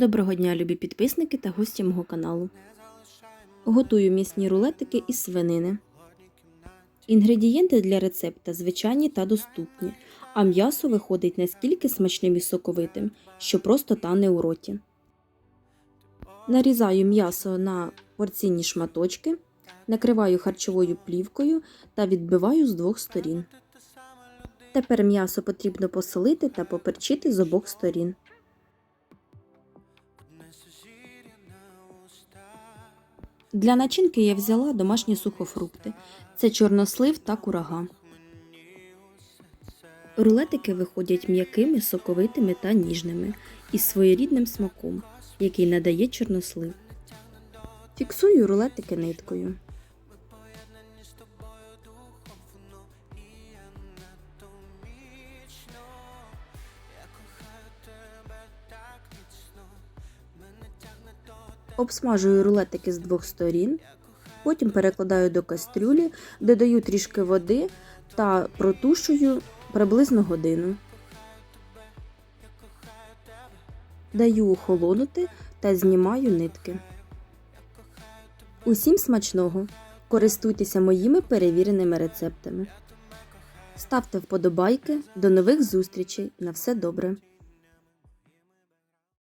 Доброго дня, любі підписники та гості мого каналу. Готую м'ясні рулетики із свинини. Інгредієнти для рецепта звичайні та доступні, а м'ясо виходить настільки смачним і соковитим, що просто тане у роті. Нарізаю м'ясо на порційні шматочки, накриваю харчовою плівкою та відбиваю з двох сторін. Тепер м'ясо потрібно посолити та поперчити з обох сторін. Для начинки я взяла домашні сухофрукти. Це чорнослив та курага. Рулетики виходять м'якими, соковитими та ніжними із своєрідним смаком, який надає чорнослив. Фіксую рулетики ниткою. Обсмажую рулетики з двох сторін. Потім перекладаю до кастрюлі, додаю трішки води та протушую приблизно годину. Даю охолонути та знімаю нитки. Усім смачного! Користуйтеся моїми перевіреними рецептами. Ставте вподобайки. До нових зустрічей. На все добре!